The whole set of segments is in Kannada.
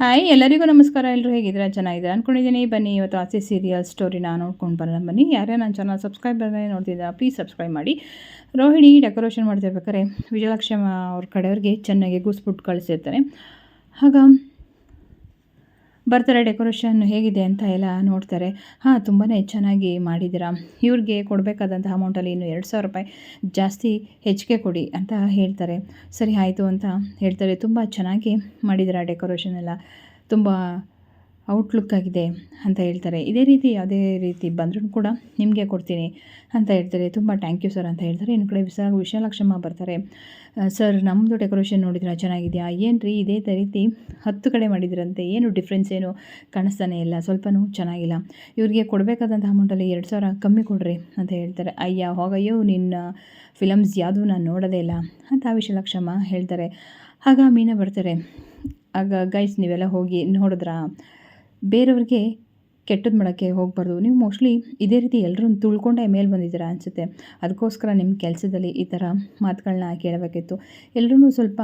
ಹಾಯ್ ಎಲ್ಲರಿಗೂ ನಮಸ್ಕಾರ. ಎಲ್ಲರೂ ಹೇಗಿದ್ರೆ ಚೆನ್ನಾಗಿದ್ದೀರಾ? ಅಂದ್ಕೊಂಡಿದ್ದೀನಿ ಬನ್ನಿ, ಇವತ್ತು ಆಸೆ ಸೀರಿಯಲ್ ಸ್ಟೋರಿನ ನೋಡ್ಕೊಂಡು ಬರೋಣ ಬನ್ನಿ. ಯಾರೇ ನನ್ನ ಚಾನಲ್ ಸಬ್ಸ್ಕ್ರೈಬ್ ಬಂದರೆ ನೋಡ್ತಿದ್ದ ಪ್ಲೀಸ್ ಸಬ್ಸ್ಕ್ರೈಬ್ ಮಾಡಿ. ರೋಹಿಣಿ ಡೆಕೋರೇಷನ್ ಮಾಡ್ತಿರ್ಬೇಕಾದ್ರೆ ವಿಜಯಲಕ್ಷ್ಮ ಅವ್ರ ಕಡೆಯವ್ರಿಗೆ ಚೆನ್ನಾಗಿ ಗೂಸ್ಬಿಟ್ಟು ಕಳಿಸಿರ್ತಾರೆ. ಆಗ ಬರ್ತಾರೆ ಡೆಕೋರೇಷನ್ ಹೇಗಿದೆ ಅಂತ ಎಲ್ಲ ನೋಡ್ತಾರೆ. ಹಾಂ ತುಂಬಾ ಚೆನ್ನಾಗಿ ಮಾಡಿದ್ದೀರಾ. ಇವ್ರಿಗೆ ಕೊಡಬೇಕಾದಂಥ ಅಮೌಂಟಲ್ಲಿ ಇನ್ನು ಎರಡು ಸಾವಿರ ರೂಪಾಯಿ ಜಾಸ್ತಿ ಹೆಚ್ಚಿಗೆ ಕೊಡಿ ಅಂತ ಹೇಳ್ತಾರೆ. ಸರಿ, ಆಯಿತು ಅಂತ ಹೇಳ್ತಾರೆ. ತುಂಬ ಚೆನ್ನಾಗಿ ಮಾಡಿದ್ದೀರಾ ಡೆಕೋರೇಷನ್ ಎಲ್ಲ. ತುಂಬ ಔಟ್ಲುಕ್ ಆಗಿದೆ ಅಂತ ಹೇಳ್ತಾರೆ. ಇದೇ ರೀತಿ ಯಾವುದೇ ರೀತಿ ಬಂದರೂ ಕೂಡ ನಿಮಗೆ ಕೊಡ್ತೀನಿ ಅಂತ ಹೇಳ್ತಾರೆ. ತುಂಬ ಥ್ಯಾಂಕ್ ಯು ಸರ್ ಅಂತ ಹೇಳ್ತಾರೆ. ಇನ್ನು ಕಡೆ ವಿಶಾಲ ವಿಶಾಲಾಕ್ಷಮ್ಮ ಬರ್ತಾರೆ. ಸರ್ ನಮ್ಮದು ಡೆಕೋರೇಷನ್ ನೋಡಿದ್ರೆ ಚೆನ್ನಾಗಿದೆಯಾ? ಏನು ರೀ ಇದೇ ರೀತಿ ಹತ್ತು ಕಡೆ ಮಾಡಿದ್ರಂತೆ. ಏನು ಡಿಫ್ರೆನ್ಸ್ ಏನು? ಕಾಣಿಸ್ತಾನೆ ಇಲ್ಲ. ಸ್ವಲ್ಪನೂ ಚೆನ್ನಾಗಿಲ್ಲ. ಇವ್ರಿಗೆ ಕೊಡಬೇಕಾದಂಥ ಅಮೌಂಟಲ್ಲಿ ಎರಡು ಸಾವಿರ ಕಮ್ಮಿ ಕೊಡ್ರಿ ಅಂತ ಹೇಳ್ತಾರೆ. ಅಯ್ಯ, ಹೋಗಯ್ಯೋ, ನಿನ್ನ ಫಿಲಮ್ಸ್ ಯಾವುದೂ ನಾನು ನೋಡೋದೇ ಇಲ್ಲ ಅಂತ ವಿಶಾಲಾಕ್ಷಮ್ಮ ಹೇಳ್ತಾರೆ. ಆಗ ಮೀನಾ ಬರ್ತಾರೆ. ಆಗ ಗೈಸ್ ನೀವೆಲ್ಲ ಹೋಗಿ ನೋಡಿದ್ರಾ? ಬೇರೆಯವ್ರಿಗೆ ಕೆಟ್ಟದ್ದು ಮಾಡೋಕ್ಕೆ ಹೋಗಬಾರ್ದು. ನೀವು ಮೋಸ್ಟ್ಲಿ ಇದೇ ರೀತಿ ಎಲ್ಲರೂ ತುಳ್ಕೊಂಡೇ ಮೇಲೆ ಬಂದಿದ್ದೀರಾ ಅನಿಸುತ್ತೆ. ಅದಕ್ಕೋಸ್ಕರ ನಿಮ್ಮ ಕೆಲಸದಲ್ಲಿ ಈ ಥರ ಮಾತುಗಳನ್ನ ಕೇಳಬೇಕಿತ್ತು. ಎಲ್ಲರೂ ಸ್ವಲ್ಪ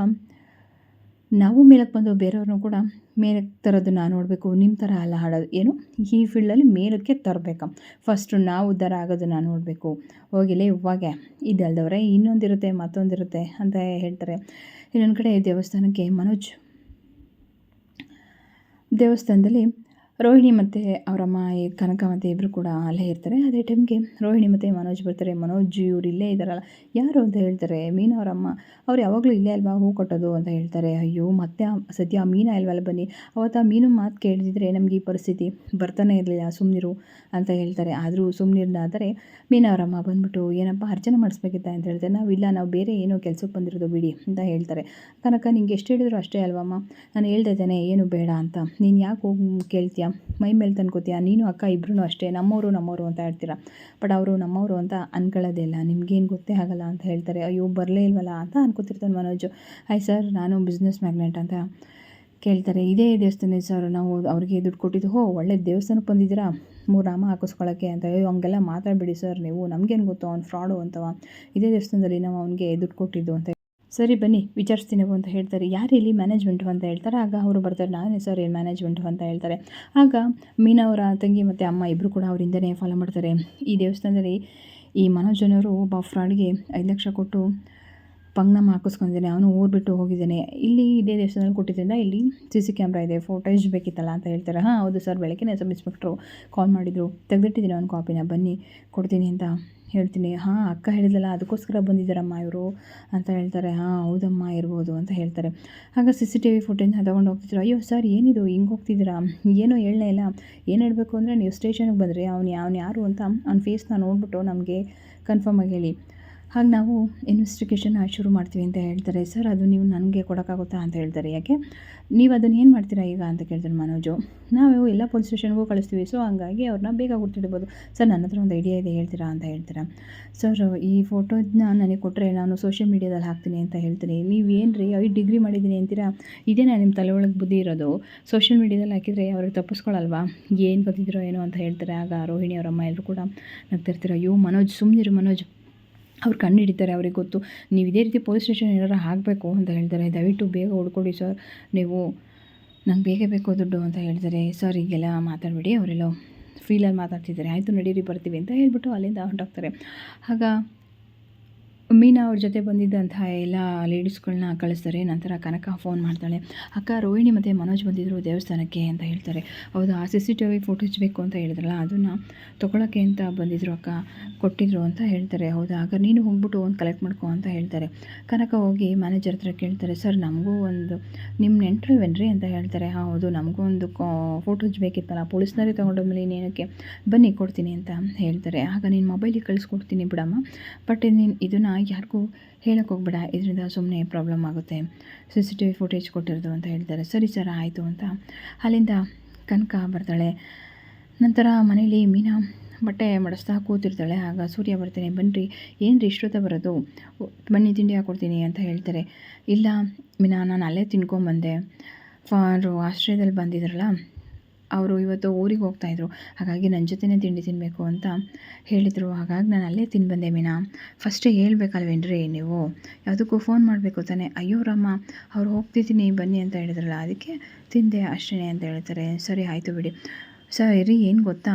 ನಾವು ಮೇಲಕ್ಕೆ ಬಂದು ಬೇರೆಯವ್ರನ್ನೂ ಕೂಡ ಮೇಲಕ್ಕೆ ತರೋದನ್ನ ನೋಡಬೇಕು. ನಿಮ್ಮ ಥರ ಅಲ್ಲ ಹಾಡೋದು. ಏನು? ಈ ಫೀಲ್ಡಲ್ಲಿ ಮೇಲಕ್ಕೆ ತರಬೇಕು. ಫಸ್ಟು ನಾವು ಉದ್ಧಾರ ಆಗೋದನ್ನು ನೋಡಬೇಕು. ಹೋಗಿಲ್ಲ ಇವಾಗೆ ಇದಲ್ದವ್ರೆ ಇನ್ನೊಂದಿರುತ್ತೆ, ಮತ್ತೊಂದಿರುತ್ತೆ ಅಂತ ಹೇಳ್ತಾರೆ. ಇನ್ನೊಂದು ಕಡೆ ದೇವಸ್ಥಾನಕ್ಕೆ ಮನೋಜ್. ದೇವಸ್ಥಾನದಲ್ಲಿ ರೋಹಿಣಿ ಮತ್ತು ಅವರಮ್ಮ, ಈ ಕನಕ ಮತ್ತು ಇಬ್ಬರು ಕೂಡ ಅಲ್ಲೇ ಇರ್ತಾರೆ. ಅದೇ ಟೈಮ್ಗೆ ರೋಹಿಣಿ ಮತ್ತು ಮನೋಜ್ ಬರ್ತಾರೆ. ಮನೋಜ್, ಇವ್ರು ಇಲ್ಲೇ ಇದ್ದಾರಲ್ಲ, ಯಾರು ಅಂತ ಹೇಳ್ತಾರೆ? ಮೀನಾ ಅವರಮ್ಮ, ಅವ್ರು ಯಾವಾಗಲೂ ಇಲ್ಲೇ ಅಲ್ವಾ ಹೂ ಕೊಟ್ಟೋದು ಅಂತ ಹೇಳ್ತಾರೆ. ಅಯ್ಯೋ, ಮತ್ತೆ ಸದ್ಯ ಮೀನಾ ಅಲ್ವಲ್ಲ ಬನ್ನಿ? ಅವತ್ತು ಆ ಮೀನು ಮಾತು ಕೇಳಿದ್ರೆ ನಮಗೆ ಈ ಪರಿಸ್ಥಿತಿ ಬರ್ತಾನೆ ಇರಲಿಲ್ಲ. ಸುಮ್ಮನಿರು ಅಂತ ಹೇಳ್ತಾರೆ. ಆದರೂ ಸುಮ್ಮನಿರ್ದಾದರೆ ಮೀನಾ ಅವರಮ್ಮ ಬಂದ್ಬಿಟ್ಟು, ಏನಪ್ಪ ಅರ್ಚನೆ ಮಾಡಿಸ್ಬೇಕಿತ್ತ ಅಂತ ಹೇಳ್ತಾರೆ. ನಾವು ಇಲ್ಲ, ನಾವು ಬೇರೆ ಏನೋ ಕೆಲಸಕ್ಕೆ ಬಂದಿರೋದು ಬಿಡಿ ಅಂತ ಹೇಳ್ತಾರೆ. ಕನಕ, ನಿಂಗೆ ಎಷ್ಟು ಹೇಳಿದ್ರು ಅಷ್ಟೇ ಅಲ್ವಮ್ಮ? ನಾನು ಹೇಳ್ತಾ ಇದ್ದೇನೆ, ಏನು ಬೇಡ ಅಂತ. ನೀನು ಯಾಕೆ ಹೋಗಿ ಕೇಳ್ತೀಯ? ಮೈ ಮೇಲೆ ತಂದ್ಕೋತೀಯ? ನೀನು ಅಕ್ಕ ಇಬ್ಬರೂ ಅಷ್ಟೇ ನಮ್ಮವರು ನಮ್ಮವರು ಅಂತ ಹೇಳ್ತೀರ? ಬಟ್ ಅವರು ನಮ್ಮವರು ಅಂತ ಅನ್ಕೊಳ್ಳೋದಿಲ್ಲ ನಿಮ್ಗೇನು ಗೊತ್ತೇ ಆಗಲ್ಲ ಅಂತ ಹೇಳ್ತಾರೆ. ಅಯ್ಯೋ, ಬರಲೇ ಇಲ್ವಲ್ಲ ಅಂತ ಅನ್ಕೋತಿರ್ತಾನೆ ಮನೋಜು. ಹಾಯ್ ಸರ್, ನಾನು ಬಿಸ್ನೆಸ್ ಮ್ಯಾಗ್ನೆಟ್ ಅಂತ ಕೇಳ್ತಾರೆ. ಇದೇ ದೇವಸ್ಥಾನ ಸರ್, ನಾವು ಅವ್ರಿಗೆ ದುಡ್ಡು ಕೊಟ್ಟಿದ್ದು. ಹೋ ಒಳ್ಳೆ ದೇವಸ್ಥಾನಕ್ಕೆ ಬಂದಿದ್ದೀರಾ? ಮೂರು ನಾಮ ಹಾಕಿಸ್ಕೊಳ್ಳೋಕ್ಕೆ ಅಂತ ಹಂಗೆಲ್ಲ ಮಾತಾಡಬೇಡಿ ಸರ್. ನೀವು ನಮಗೇನು ಗೊತ್ತು, ಅವ್ನು ಫ್ರಾಡು ಅಂತವ. ಇದೇ ದೇವಸ್ಥಾನದಲ್ಲಿ ನಾವು ಅವನಿಗೆ ದುಡ್ಡು ಕೊಟ್ಟಿದ್ದು ಅಂತ ಸರಿ ಬನ್ನಿ, ವಿಚಾರಿಸ್ತೀನಿ ಅಂತ ಹೇಳ್ತಾರೆ. ಯಾರು ಇಲ್ಲಿ ಮ್ಯಾನೇಜ್ಮೆಂಟು ಅಂತ ಹೇಳ್ತಾರೆ? ಆಗ ಅವರು ಬರ್ತಾರೆ, ನಾನೇ ಸರ್ ಏನು ಮ್ಯಾನೇಜ್ಮೆಂಟು ಅಂತ ಹೇಳ್ತಾರೆ. ಆಗ ಮೀನಾ ಅವರ ತಂಗಿ ಮತ್ತು ಅಮ್ಮ ಇಬ್ಬರು ಕೂಡ ಅವರಿಂದನೇ ಫಾಲೋ ಮಾಡ್ತಾರೆ. ಈ ದೇವಸ್ಥಾನದಲ್ಲಿ ಈ ಮನೋಜನವರು ಒಬ್ಬ ಫ್ರಾಡ್ಗೆ ಐದು ಲಕ್ಷ ಕೊಟ್ಟು ಪಂಗ್ನಮ್ಮ ಹಾಕಿಸ್ಕೊಂಡಿದ್ದಾನೆ. ಅವನು ಊರು ಬಿಟ್ಟು ಹೋಗಿದ್ದಾನೆ. ಇಲ್ಲಿ ಇದೇ ದೇವಸ್ಥಾನದಲ್ಲಿ ಕೊಟ್ಟಿದ್ದರಿಂದ ಇಲ್ಲಿ ಸಿ ಸಿ ಕ್ಯಾಮ್ರಾ ಇದೆ ಫೋಟೇಜ್ ಬೇಕಿತ್ತಲ್ಲ ಅಂತ ಹೇಳ್ತಾರೆ. ಹಾಂ, ಹೌದು ಸರ್ ಬೆಳಗ್ಗೆ ಸಬ್ ಇನ್ಸ್ಪೆಕ್ಟ್ರು ಕಾಲ್ ಮಾಡಿದರು. ತೆಗೆದಿಟ್ಟಿದ್ದೀನಿ ಒಂದು ಕಾಪಿನ ಬನ್ನಿ, ಕೊಡ್ತೀನಿ ಅಂತ ಹೇಳ್ತೀನಿ, ಹಾಂ, ಅಕ್ಕ ಹೇಳಿದಲ್ಲ ಅದಕ್ಕೋಸ್ಕರ ಬಂದಿದ್ದಾರಮ್ಮ ಇವರು ಅಂತ ಹೇಳ್ತಾರೆ. ಹಾಂ, ಹೌದಮ್ಮ, ಇರ್ಬೋದು ಅಂತ ಹೇಳ್ತಾರೆ. ಆಗ ಸಿ ಸಿ ಟಿ ವಿ ಫುಟೇಜ್ನ ತೊಗೊಂಡು ಹೋಗ್ತಿದ್ರು. ಅಯ್ಯೋ, ಸರ್, ಏನಿದು? ಹಿಂಗೆ ಹೋಗ್ತಿದ್ದೀರಾ? ಏನೂ ಹೇಳಲೇ ಇಲ್ಲ. ಏನು ಹೇಳಬೇಕು ಅಂದರೆ ನೀವು ಸ್ಟೇಷನ್ಗೆ ಬಂದರೆ. ಅವ್ನು ಅವ್ನು ಯಾರು ಅಂತ ಅವ್ನ ಫೇಸ್ನ ನೋಡಿಬಿಟ್ಟು ನಮಗೆ ಕನ್ಫರ್ಮಾಗಿ ಹೇಳಿ. ಹಾಗೆ ನಾವು ಇನ್ವೆಸ್ಟಿಗೇಷನ್ ಶುರು ಮಾಡ್ತೀವಿ ಅಂತ ಹೇಳ್ತಾರೆ. ಸರ್, ಅದು ನೀವು ನನಗೆ ಕೊಡೋಕ್ಕಾಗುತ್ತಾ? ಅಂತ ಹೇಳ್ತಾರೆ. ಯಾಕೆ? ನೀವು ಅದನ್ನು ಏನು ಮಾಡ್ತೀರಾ ಈಗ? ಅಂತ ಕೇಳ್ತಾರೆ ಮನೋಜು. ನಾವು ಎಲ್ಲ ಪೊಲೀಸ್ ಸ್ಟೇಷನ್ಗೂ ಕಳಿಸ್ತೀವಿ. ಸೊ ಹಂಗಾಗಿ ಅವ್ರನ್ನ ಬೇಗ ಗುರ್ತಿಡ್ಬೋದು ಸರ್, ನನ್ನ ಹತ್ರ ಒಂದು ಐಡಿಯಾ ಇದೆ. ಹೇಳ್ತೀರಾ? ಅಂತ ಹೇಳ್ತೀರಾ. ಸರ್, ಈ ಫೋಟೋದನ್ನ ನನಗೆ ಕೊಟ್ಟರೆ ನಾನು ಸೋಷಿಯಲ್ ಮೀಡ್ಯಾದಲ್ಲಿ ಹಾಕ್ತೀನಿ ಅಂತ ಹೇಳ್ತೀನಿ ನೀವು ಏನು ರೀ ಐದು ಡಿಗ್ರಿ ಮಾಡಿದ್ದೀನಿ ಅಂತೀರಾ? ಇದೇನಾ ನಿಮ್ಮ ತಲೆ ಒಳಗೆ ಬುದ್ಧಿ ಇರೋದು. ಸೋಷಿಯಲ್ ಮೀಡ್ಯಾದಲ್ಲಿ ಹಾಕಿದರೆ ಅವ್ರಿಗೆ ತಪ್ಪಿಸ್ಕೊಳ್ಳಲ್ವಾ ಏನು ಗೊತ್ತಿದ್ರೋ ಏನೋ ಅಂತ ಹೇಳ್ತಾರೆ. ಆಗ ರೋಹಿಣಿ ಅವರಮ್ಮ ಎಲ್ಲರೂ ಕೂಡ ನಗ್ತಿರ್ತೀರ ಅಯ್ಯೋ, ಮನೋಜ್ ಸುಮ್ಮನಿರು ಮನೋಜ್. ಅವ್ರು ಕಣ್ಣು ಹಿಡಿತಾರೆ, ಅವ್ರಿಗೆ ಗೊತ್ತು. ನೀವು ಇದೇ ರೀತಿ ಪೊಲೀಸ್ ಸ್ಟೇಷನ್ ಏನಾರು ಆಗಬೇಕು ಅಂತ ಹೇಳ್ತಾರೆ. ದಯವಿಟ್ಟು ಬೇಗ ಹೊಡ್ಕೊಡಿ ಸರ್. ನೀವು ನಂಗೆ ಬೇಗ ಬೇಕು ದುಡ್ಡು ಅಂತ ಹೇಳ್ತಾರೆ. ಸರ್, ಹೀಗೆಲ್ಲ ಮಾತಾಡಬೇಡಿ. ಅವರೆಲ್ಲ ಫೀಲಲ್ಲಿ ಮಾತಾಡ್ತಿದ್ದಾರೆ. ಆಯಿತು, ನಡೀರಿ, ಬರ್ತೀವಿ ಅಂತ ಹೇಳ್ಬಿಟ್ಟು ಅಲ್ಲಿಂದ ಹೊಂಟೋಗ್ತಾರೆ ಆಗ ಮೀನಾ ಅವ್ರ ಜೊತೆ ಬಂದಿದ್ದಂತಹ ಎಲ್ಲ ಲೇಡೀಸ್ಗಳನ್ನ ಕಳಿಸ್ತಾರೆ. ನಂತರ ಕನಕ ಫೋನ್ ಮಾಡ್ತಾಳೆ. ಅಕ್ಕ, ರೋಹಿಣಿ ಮತ್ತು ಮನೋಜ್ ಬಂದಿದ್ದರು ದೇವಸ್ಥಾನಕ್ಕೆ ಅಂತ ಹೇಳ್ತಾರೆ. ಹೌದು? ಆ C C T V photos ಬೇಕು ಅಂತ ಹೇಳಿದ್ರಲ್ಲ, ಅದನ್ನು ತೊಗೊಳಕ್ಕೆ ಅಂತ ಬಂದಿದ್ರು ಅಕ್ಕ. ಕೊಟ್ಟಿದ್ರು ಅಂತ ಹೇಳ್ತಾರೆ. ಹೌದು? ಆಗ ನೀನು ಹೋಗ್ಬಿಟ್ಟು ಒಂದು ಕಲೆಕ್ಟ್ ಮಾಡ್ಕೊ ಅಂತ ಹೇಳ್ತಾರೆ. ಕನಕ ಹೋಗಿ ಮ್ಯಾನೇಜರ್ ಹತ್ರ ಕೇಳ್ತಾರೆ, ಸರ್, ನಮಗೂ ಒಂದು ನಿಮ್ಮ ನೆಂಟ್ರಲ್ವೇನ್ರಿ? ಅಂತ ಹೇಳ್ತಾರೆ. ಹೌದು, ನಮಗೂ ಒಂದು ಫೋಟೋಸ್ ಬೇಕಿತ್ತಲ್ಲ, ಪೊಲೀಸ್ನವರೇ ತೊಗೊಂಡೋದ್ಮೇಲೆ ಇನ್ನೇನಕ್ಕೆ? ಬನ್ನಿ, ಕೊಡ್ತೀನಿ ಅಂತ ಹೇಳ್ತಾರೆ. ಆಗ ನೀನು ಮೊಬೈಲಿಗೆ ಕಳಿಸ್ಕೊಡ್ತೀನಿ ಬಿಡಮ್ಮ. ಬಟ್ ನೀನು ಇದನ್ನು ಯಾರಿಗೂ ಹೋಗ್ಬೇಡ, ಇದರಿಂದ ಸುಮ್ಮನೆ ಪ್ರಾಬ್ಲಮ್ ಆಗುತ್ತೆ. C C T V footage ಕೊಟ್ಟಿರೋದು ಅಂತ ಹೇಳ್ತಾರೆ. ಸರಿ ಸರ್, ಆಯಿತು ಅಂತ. ಅಲ್ಲಿಂದ ಕನಕ ಬರ್ತಾಳೆ. ನಂತರ ಮನೇಲಿ ಮೀನಾ ಬಟ್ಟೆ ಮಡಿಸ್ತಾ ಕೂತಿರ್ತಾಳೆ. ಆಗ ಸೂರ್ಯ ಬರ್ತಾನೆ ಬನ್ನಿರಿ ಏನು ರೀ ಇಷ್ಟೊತ್ತ ಬರೋದು? ಬನ್ನಿ, ತಿಂಡಿ ಹಾಕ್ಕೊಡ್ತೀನಿ ಅಂತ ಹೇಳ್ತಾರೆ. ಇಲ್ಲ ಮೀನಾ, ನಾನು ಅಲ್ಲೇ ತಿನ್ಕೊಂಬಂದೆ. ಫಾರು ಆಶ್ರಯದಲ್ಲಿ ಬಂದಿದ್ರಲ್ಲ ಅವರು ಇವತ್ತು ಊರಿಗೆ ಹೋಗ್ತಾಯಿದ್ರು ಹಾಗಾಗಿ ನನ್ನ ಜೊತೆನೇ ತಿಂಡಿ ತಿನ್ನಬೇಕು ಅಂತ ಹೇಳಿದರು. ಹಾಗಾಗಿ ನಾನು ಅಲ್ಲೇ ತಿಂದು ಬಂದೆ ಮೀನಾ. ಫಸ್ಟೇ ಹೇಳ್ಬೇಕಲ್ವೇನ್ರಿ ನೀವು? ಯಾವುದಕ್ಕೂ ಫೋನ್ ಮಾಡಬೇಕು ತಾನೆ. ಅಯ್ಯೋ ರಮ್ಮ ಅವ್ರು ಹೋಗ್ತಿದ್ದೀನಿ, ಬನ್ನಿ ಅಂತ ಹೇಳಿದ್ರಲ್ಲ, ಅದಕ್ಕೆ ತಿಂದೆ ಅಷ್ಟೇ ಅಂತ ಹೇಳ್ತಾರೆ. ಸರಿ, ಆಯಿತು ಬಿಡಿ. ಸರಿ, ಏನು ಗೊತ್ತಾ?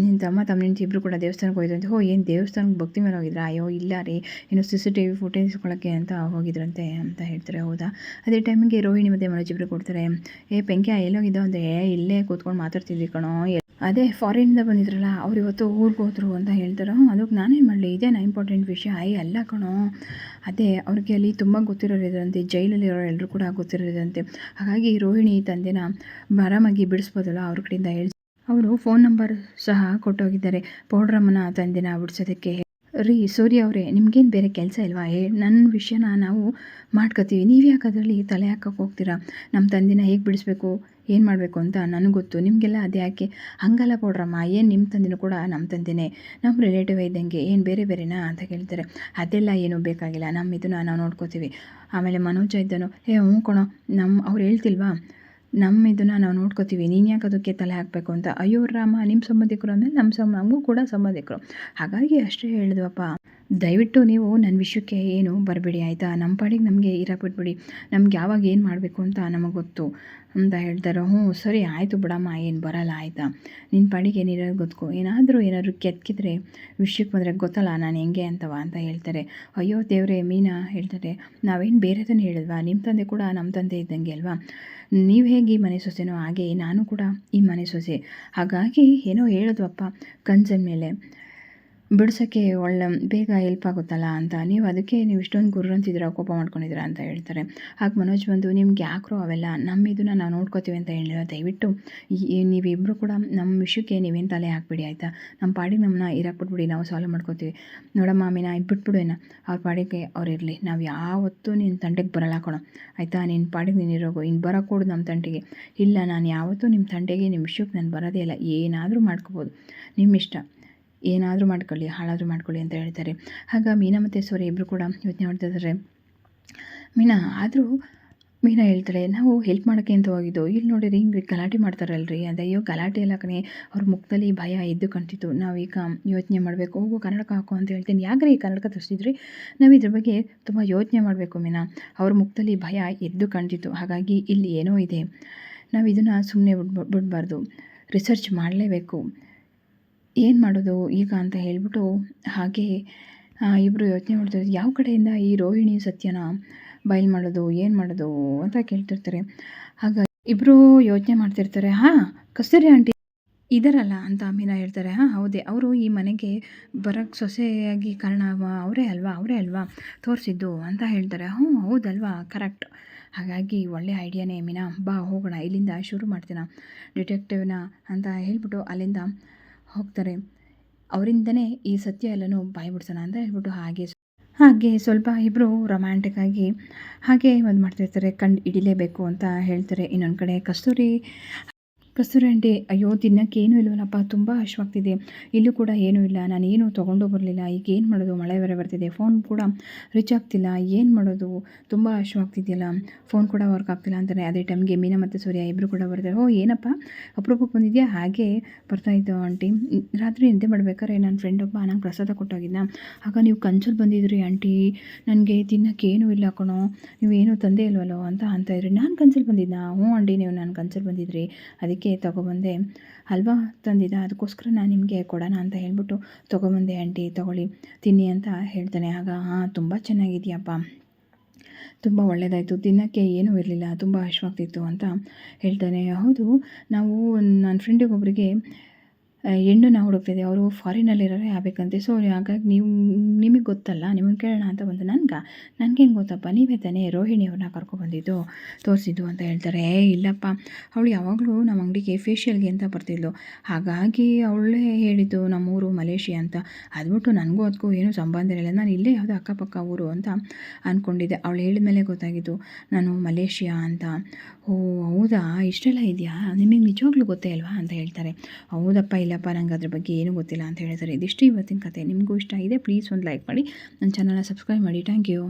ನಿನ್ನ ತಮ್ಮ ತಮ್ಮ ನಿಂತು ಇಬ್ಬರು ಕೂಡ ದೇವಸ್ಥಾನಕ್ಕೆ ಹೋಗಿದ್ರು ಅಂತ ಹೋ, ಏನು ದೇವಸ್ಥಾನಕ್ಕೆ ಭಕ್ತಿ ಮೇಲೆ ಹೋಗಿದ್ರಾ? ಅಯ್ಯೋ, ಇಲ್ಲ ರೀ. ಏನು C C T V photo ಇಸ್ಕೊಳ್ಳೋಕ್ಕೆ ಅಂತ ಹೋಗಿದ್ರಂತೆ ಅಂತ ಹೇಳ್ತಾರೆ, ಹೌದಾ? ಅದೇ ಟೈಮಿಗೆ ರೋಹಿಣಿ ಮತ್ತು ಮನೋಜ್ ಇಬ್ಬರು ಕೊಡ್ತಾರೆ. ಏ, ಪೆಂಕಿ ಎಲ್ಲೋಗಿದ್ದೋ ಅಂತ? ಏ, ಇಲ್ಲೇ ಕೂತ್ಕೊಂಡು ಮಾತಾಡ್ತಿದ್ವಿ ಕಣೋ. ಅದೇ ಫಾರಿನಿಂದ ಬಂದಿದ್ರಲ್ಲ, ಅವ್ರು ಇವತ್ತು ಊರಿಗೆ ಹೋದ್ರು ಅಂತ ಹೇಳ್ತಾರೆ? ಅದಕ್ಕೆ ನಾನೇನು ಮಾಡಲಿ? ಇದೇನಾ ಇಂಪಾರ್ಟೆಂಟ್ ವಿಷಯ. ಐ ಅಲ್ಲ ಕಣೋ. ಅದೇ ಅವ್ರಿಗೆ ಅಲ್ಲಿ ತುಂಬ ಗೊತ್ತಿರೋರಿದಂತೆ ಜೈಲಲ್ಲಿರೋ ಎಲ್ಲರೂ ಕೂಡ ಗೊತ್ತಿರೋದಂತೆ ಹಾಗಾಗಿ ರೋಹಿಣಿ ತಂದೆನ ಆರಾಮಾಗಿ ಬಿಡಿಸ್ಬೋದಲ್ಲ ಅವ್ರ ಕಡೆಯಿಂದ ಹೇಳಿ ಅವರು ಫೋನ್ ನಂಬರ್ ಸಹ ಕೊಟ್ಟೋಗಿದ್ದಾರೆ. ಪೌಡ್ರಮ್ಮನ ತಂದಿನ ಬಿಡ್ಸೋದಕ್ಕೆ ರೀ, ಸೂರ್ಯ ಅವರೇ, ನಿಮ್ಗೇನು ಬೇರೆ ಕೆಲಸ ಇಲ್ವಾ? ಹೇ ನನ್ನ ವಿಷಯನ ನಾವು ಮಾಡ್ಕೋತೀವಿ. ನೀವು ಯಾಕೆ ಅದರಲ್ಲಿ ತಲೆ ಹಾಕಕ್ಕೆ ಹೋಗ್ತೀರಾ? ನಮ್ಮ ತಂದಿನ ಹೇಗೆ ಬಿಡಿಸ್ಬೇಕು? ಏನು ಮಾಡಬೇಕು ಅಂತ ನನಗೆ ಗೊತ್ತು. ನಿಮಗೆಲ್ಲ ಅದು ಯಾಕೆ? ಹಂಗಲ್ಲ ಪೌಡ್ರಮ್ಮ, ಏನು ನಿಮ್ಮ ತಂದಿನೂ ಕೂಡ ನಮ್ಮ ತಂದೆನೇ. ನಮ್ಮ ರಿಲೇಟಿವ್ ಇದ್ದಂಗೆ ಏನು ಬೇರೆ ಬೇರೆನಾ ಅಂತ ಕೇಳ್ತಾರೆ. ಅದೆಲ್ಲ ಏನೂ ಬೇಕಾಗಿಲ್ಲ. ನಮ್ಮ ಇದನ್ನು ನಾವು ನೋಡ್ಕೋತೀವಿ. ಆಮೇಲೆ ಮನೋಜ ಇದ್ದನು ಏ ಹ್ಞೂ ಕಣೋ ನಮ್ಮ ಅವ್ರು ಹೇಳ್ತಿಲ್ವಾ? ನಮ್ಮ ಇದನ್ನು ನಾವು ನೋಡ್ಕೋತೀವಿ. ನೀನು ಯಾಕೆ ಅದಕ್ಕೆ ತಲೆ ಹಾಕಬೇಕು ಅಂತ? ಅಯ್ಯೋ ರಾಮ ನಿಮ್ಮ ಸಂಬಂಧಿಕರು ಅಂದರೆ ನಮ್ಮ ಸಂ ನಮಗೂ ಕೂಡ ಸಂಬಂಧಿಕರು. ಹಾಗಾಗಿ ಅಷ್ಟೇ ಹೇಳಿದ್ವಪ್ಪ. ದಯವಿಟ್ಟು ನೀವು ನನ್ನ ವಿಷಯಕ್ಕೆ ಏನು ಬರಬೇಡಿ, ಆಯಿತಾ? ನಮ್ಮ ಪಾಡಿಗೆ ನಮಗೆ ಇರಕ್ಕೆ ಬಿಟ್ಬಿಡಿ ನಮ್ಗೆ ಯಾವಾಗ ಏನು ಮಾಡಬೇಕು ಅಂತ ನಮಗೆ ಗೊತ್ತು ಅಂತ ಹೇಳ್ತಾರೆ. ಹ್ಞೂ, ಸರಿ, ಆಯಿತು ಬಿಡಮ್ಮ, ಏನು ಬರಲ್ಲ, ಆಯಿತಾ? ನಿನ್ನ ಪಾಡಿಗೆ ಏನಿರೋದು ಗೊತ್ತು ಏನಾದರೂ ಏನಾದರೂ ಕೆತ್ತಿದ್ರೆ ವಿಷಯಕ್ಕೆ ಬಂದರೆ ಗೊತ್ತಲ್ಲ ನಾನು ಹೆಂಗೆ ಅಂತವ ಅಂತ ಹೇಳ್ತಾರೆ. ಅಯ್ಯೋ, ದೇವರೇ, ಮೀನಾ ಹೇಳ್ತಾರೆ, ನಾವೇನು ಬೇರೆದನ್ನು ಹೇಳಿದ್ವಾ? ನಿಮ್ಮ ತಂದೆ ಕೂಡ ನಮ್ಮ ತಂದೆ ಇದ್ದಂಗೆ ಅಲ್ವಾ? ನೀವು ಹೇಗೆ ಈ ಮನೆ ಸೊಸೆನೋ ಹಾಗೆ ನಾನು ಕೂಡ ಈ ಮನೆ ಸೊಸೆ. ಹಾಗಾಗಿ ಏನೋ ಹೇಳಿದ್ವಪ್ಪ, ಕನ್ಸನ ಮೇಲೆ. ಬಿಡ್ಸೋಕ್ಕೆ ಒಳ್ಳೆ ಬೇಗ ಹೆಲ್ಪ್ ಆಗುತ್ತಲ್ಲ ಅಂತ. ನೀವು ಅದಕ್ಕೆ ನೀವು ಇಷ್ಟೊಂದು ಗುರು ಅಂತಿದ್ದೀರಾ, ಕೋಪ ಮಾಡ್ಕೊಂಡಿದ್ದೀರಾ ಅಂತ ಹೇಳ್ತಾರೆ. ಹಾಗೆ ಮನೋಜ್ ಬಂದು, ನಿಮ್ಗೆ ಯಾಕ್ರೋ ಅವೆಲ್ಲ ನಮ್ಮ ಇದನ್ನು ನಾವು ನೋಡ್ಕೋತೀವಿ ಅಂತ ಹೇಳಿಲ್ಲ. ದಯವಿಟ್ಟು ನೀವಿಬ್ಬರು ಕೂಡ ನಮ್ಮ ವಿಷಯಕ್ಕೆ ನೀವೇನು ತಲೆ ಹಾಕ್ಬಿಡಿ, ಆಯಿತಾ? ನಮ್ಮ ಪಾಡಿಗೆ ನಮ್ಮನ್ನ ಇರಕ್ಕೆ ಬಿಟ್ಬಿಡಿ ನಾವು ಸಾಲ್ವ್ ಮಾಡ್ಕೋತೀವಿ. ನೋಡಮ್ಮ ಮೀನಾ ಬಿಟ್ಬಿಡು ಏನ ಅವ್ರ ಪಾಡಿಗೆ ಅವ್ರು ಇರಲಿ. ನಾವು ಯಾವತ್ತೂ ನಿನ್ನ ತಂಟೆಗೆ ಬರಲ್ಲ ಹಾಕೋಣ ಆಯಿತಾ? ನಿನ್ನ ಪಾಡಿಗೆ ನೀನು ಇರೋಗು. ಇನ್ನು ಬರೋಕ್ಕೊಡು ನಮ್ಮ ತಂಟೆಗೆ. ಇಲ್ಲ, ನಾನು ಯಾವತ್ತೂ ನಿಮ್ಮ ತಂಟೆಗೆ ನಿಮ್ಮ ವಿಷಯಕ್ಕೆ ನಾನು ಬರೋದೇ ಇಲ್ಲ. ಏನಾದರೂ ಮಾಡ್ಕೋಬೋದು. ನಿಮ್ಮ ಇಷ್ಟ. ಏನಾದರೂ ಮಾಡ್ಕೊಳ್ಳಿ, ಹಾಳಾದರೂ ಮಾಡ್ಕೊಳ್ಳಿ ಅಂತ ಹೇಳ್ತಾರೆ. ಆಗ ಮೀನಾ ಮತ್ತು ಸೂರ್ಯ ಇಬ್ಬರು ಕೂಡ ಯೋಚನೆ ಮಾಡ್ತಿದ್ದಾರೆ ಮೀನಾ, ಆದರೂ ಮೀನಾ ಹೇಳ್ತಾಳೆ, ನಾವು ಹೆಲ್ಪ್ ಮಾಡೋಕ್ಕೆ ಅಂತ ಹೋಗಿದ್ದು. ಇಲ್ಲಿ ನೋಡಿರಿ ಹಿಂಗೆ ಗಲಾಟೆ ಮಾಡ್ತಾರಲ್ರಿ. ಅಯ್ಯೋ, ಗಲಾಟೆ ಎಲ್ಲ ಕಣೆ. ಅವ್ರ ಮುಖದಲ್ಲಿ ಭಯ ಎದ್ದು ಕಂಟಿತ್ತು ನಾವೀಗ ಯೋಚನೆ ಮಾಡಬೇಕು. ಹೋಗು ಕನ್ನಡಕ ಹಾಕು ಅಂತ ಹೇಳ್ತೀನಿ. ಯಾಕ್ರಿ ಕನ್ನಡಕ ತರಿಸಿದ್ರಿ? ನಾವು ಇದ್ರ ಬಗ್ಗೆ ತುಂಬ ಯೋಚನೆ ಮಾಡಬೇಕು ಮೀನಾ. ಅವ್ರ ಮುಖದಲ್ಲಿ ಭಯ ಎದ್ದು ಕಾಣ್ತಿತ್ತು. ಹಾಗಾಗಿ ಇಲ್ಲಿ ಏನೋ ಇದೆ. ನಾವು ಇದನ್ನು ಸುಮ್ಮನೆ ಬಿಡಬಾರ್ದು. ರಿಸರ್ಚ್ ಮಾಡಲೇಬೇಕು. ಏನು ಮಾಡೋದು ಈಗ ಅಂತ ಹೇಳಿಬಿಟ್ಟು ಹಾಗೆ ಇಬ್ಬರು ಯೋಚನೆ ಮಾಡ್ತಿರ್ತಾರೆ ಯಾವ ಕಡೆಯಿಂದ ಈ ರೋಹಿಣಿ ಸತ್ಯನ ಬಯಲು ಮಾಡೋದು, ಏನು ಮಾಡೋದು ಅಂತ ಕೇಳ್ತಿರ್ತಾರೆ. ಹಾಗಾಗಿ ಇಬ್ಬರು ಯೋಚನೆ ಮಾಡ್ತಿರ್ತಾರೆ, ಹಾಂ, ಕಸ್ತೂರಿ ಆಂಟಿ ಇದರಲ್ಲ ಅಂತ ಮೀನಾ ಹೇಳ್ತಾರೆ. ಹಾಂ, ಹೌದೇ, ಅವರು ಈ ಮನೆಗೆ ಬರೋಕ್ಕೆ ಸೊಸೆಯಾಗಿ ಕಾರಣ ಅವರೇ ಅಲ್ವಾ ಅವರೇ ಅಲ್ವಾ, ತೋರಿಸಿದ್ದು ಅಂತ ಹೇಳ್ತಾರೆ. ಹ್ಞೂ, ಹೌದಲ್ವಾ, ಕರೆಕ್ಟ್. ಹಾಗಾಗಿ ಒಳ್ಳೆ ಐಡಿಯಾನೇ ಮೀನಾ ಬಾ, ಹೋಗೋಣ, ಇಲ್ಲಿಂದ ಶುರು ಮಾಡ್ತೀನ ಡಿಟೆಕ್ಟಿವ್ನ ಅಂತ ಹೇಳ್ಬಿಟ್ಟು ಅಲ್ಲಿಂದ ಹೋಗ್ತಾರೆ. ಅವರಿಂದನೇ ಈ ಸತ್ಯ ಎಲ್ಲನೂ ಬಾಯಿ ಬಿಡ್ಸೋಣ ಅಂತ ಹೇಳ್ಬಿಟ್ಟು ಹಾಗೆ ಹಾಗೆ ಸ್ವಲ್ಪ ಇಬ್ಬರು ರೊಮ್ಯಾಂಟಿಕ್ಕಾಗಿ ಹಾಗೆ ಒಂದು ಮಾಡ್ತಿರ್ತಾರೆ ಕಂಡು ಹಿಡಿಲೇಬೇಕು ಅಂತ ಹೇಳ್ತಾರೆ. ಇನ್ನೊಂದು ಕಡೆ ಕಸ್ತೂರಿ ಕಸ್ತೂರಿ ಆಂಟಿ, ಅಯ್ಯೋ ತಿನ್ನೋಕ್ಕೇನೂ ಇಲ್ವಲ್ಲಪ್ಪ, ತುಂಬ ಹಶ್ವಾಗ್ತಿದೆ. ಇಲ್ಲೂ ಕೂಡ ಏನೂ ಇಲ್ಲ ನಾನು ಏನು ತೊಗೊಂಡು ಬರಲಿಲ್ಲ. ಈಗ ಏನು ಮಾಡೋದು? ಮಳೆ ಬೇರೆ ಬರ್ತಿದೆ. ಫೋನ್ ಕೂಡ ರಿಚ್ ಆಗ್ತಿಲ್ಲ. ಏನು ಮಾಡೋದು? ತುಂಬ ಹಶ್ವಾಗ್ತಿದೆಯಲ್ಲ. ಫೋನ್ ಕೂಡ ವರ್ಕ್ ಆಗ್ತಿಲ್ಲ ಅಂತಾರೆ. ಅದೇ ಟೈಮ್ಗೆ ಮೀನಾ ಮತ್ತು ಸೂರ್ಯ ಇಬ್ಬರು ಕೂಡ ಬರ್ತಾರೆ. ಓ, ಏನಪ್ಪ? ಅಪರೂಪಕ್ಕೆ ಬಂದಿದೆಯಾ? ಹಾಗೆ ಬರ್ತಾಯಿದ್ದು ಆಂಟಿ. ರಾತ್ರಿ ನಿದ್ದೆ ಮಾಡ್ಬೇಕಾದ್ರೆ ನನ್ನ ಫ್ರೆಂಡ್ ಒಬ್ಬ ನಂಗೆ ಪ್ರಸಾದ ಕೊಟ್ಟೋಗಿದ್ದ ಆಗ ನೀವು ಕಂಚಲ್ಲಿ ಬಂದಿದ್ರಿ ಆಂಟಿ. ನನಗೆ ತಿನ್ನೋಕ್ಕೆ ಏನೂ ಇಲ್ಲ ಕಣೋ. ನೀವೇನು ತಂದೆ ಇಲ್ವಲ್ಲೋ ಅಂತ ಅಂತ ಇದ್ರಿ. ನಾನು ಕಂಚಲ್ಲಿ ಬಂದಿದ್ದ ಹ್ಞೂ ಆಂಟಿ, ನೀವು ನಾನು ಕಂಚಲ್ಲಿ ಬಂದಿದ್ರಿ. ಅದಕ್ಕೆ ಅದಕ್ಕೆ ತೊಗೊಬಂದೆ ಹಲ್ವಾ ತಂದಿದ್ದ? ಅದಕ್ಕೋಸ್ಕರ ನಾನು ನಿಮಗೆ ಕೊಡೋಣ ಅಂತ ಹೇಳ್ಬಿಟ್ಟು ತೊಗೊಬಂದೆ ಆಂಟಿ, ತೊಗೊಳ್ಳಿ. ತಿನ್ನಿ ಅಂತ ಹೇಳ್ತಾನೆ. ಆಗ ಹಾಂ ತುಂಬ ಚೆನ್ನಾಗಿದೆಯಪ್ಪ. ತುಂಬ ಒಳ್ಳೆಯದಾಯಿತು ತಿನ್ನೋಕ್ಕೆ ಏನೂ ಇರಲಿಲ್ಲ. ತುಂಬ ಹಶ್ವಾಗ್ತಿತ್ತು ಅಂತ ಹೇಳ್ತಾನೆ. ಹೌದು, ನಾವು ನನ್ನ ಫ್ರೆಂಡಿಗೊಬ್ಬರಿಗೆ ಹೆಣ್ಣನ್ನ ಹುಡುಕ್ತಿದ್ದೆ. ಅವರು ಫಾರಿನಲ್ಲಿರೋರೆ ಆಗಬೇಕಂತೆ. ಸೊ ಹಾಗಾಗಿ ನೀವು, ನಿಮಗೆ ಗೊತ್ತಲ್ಲ ನಿಮಗೆ ಕೇಳೋಣ ಅಂತ ಬಂದು ನನ್ಗೆ. ನನಗೇನು ಗೊತ್ತಪ್ಪ, ನೀವೇ ತಾನೇ ರೋಹಿಣಿಯವ್ರನ್ನ ಕರ್ಕೊಬಂದಿದ್ದು, ತೋರಿಸಿದ್ದು ಅಂತ ಹೇಳ್ತಾರೆ. ಏ, ಇಲ್ಲಪ್ಪ. ಅವಳು ಯಾವಾಗಲೂ ನಮ್ಮ ಅಂಗಡಿಗೆ ಫೇಶಿಯಲ್ಗೆ ಅಂತ ಬರ್ತಿದ್ಲು. ಹಾಗಾಗಿ ಅವಳೇ ಹೇಳಿದ್ದು ನಮ್ಮೂರು ಮಲೇಷಿಯಾ ಅಂತ. ಅದ್ಬಿಟ್ಟು ನನಗೂ ಅದಕ್ಕೂ ಏನೂ ಸಂಬಂಧ ಇರಲಿಲ್ಲ. ನಾನು ಇಲ್ಲೇ ಯಾವುದೋ ಅಕ್ಕಪಕ್ಕ ಊರು ಅಂತ ಅಂದ್ಕೊಂಡಿದ್ದೆ ಅವಳು ಹೇಳಿದ ಮೇಲೆ ಗೊತ್ತಾಗಿದ್ದು, ನಾನು ಮಲೇಷಿಯಾ ಅಂತ. ಓ, ಹೌದಾ? ಇಷ್ಟೆಲ್ಲ ಇದೆಯಾ? ನಿಮಗೆ ನಿಜವಾಗ್ಲೂ ಗೊತ್ತೇ ಅಲ್ವಾ ಅಂತ ಹೇಳ್ತಾರೆ. ಹೌದಪ್ಪ ಇಲ್ಲಪ್ಪ, ನಂಗೆ ಅದ್ರ ಬಗ್ಗೆ ಏನೂ ಗೊತ್ತಿಲ್ಲ ಅಂತ ಹೇಳ್ತಾರೆ ಇದಿಷ್ಟು ಇವತ್ತಿನ ಕತೆ. ನಿಮಗೂ ಇಷ್ಟ ಇದೆ ಪ್ಲೀಸ್ ಒಂದು ಲೈಕ್ ಮಾಡಿ. ನನ್ನ ಚಾನಲ್ನ ಸಬ್ಸ್ಕ್ರೈಬ್ ಮಾಡಿ. Thank you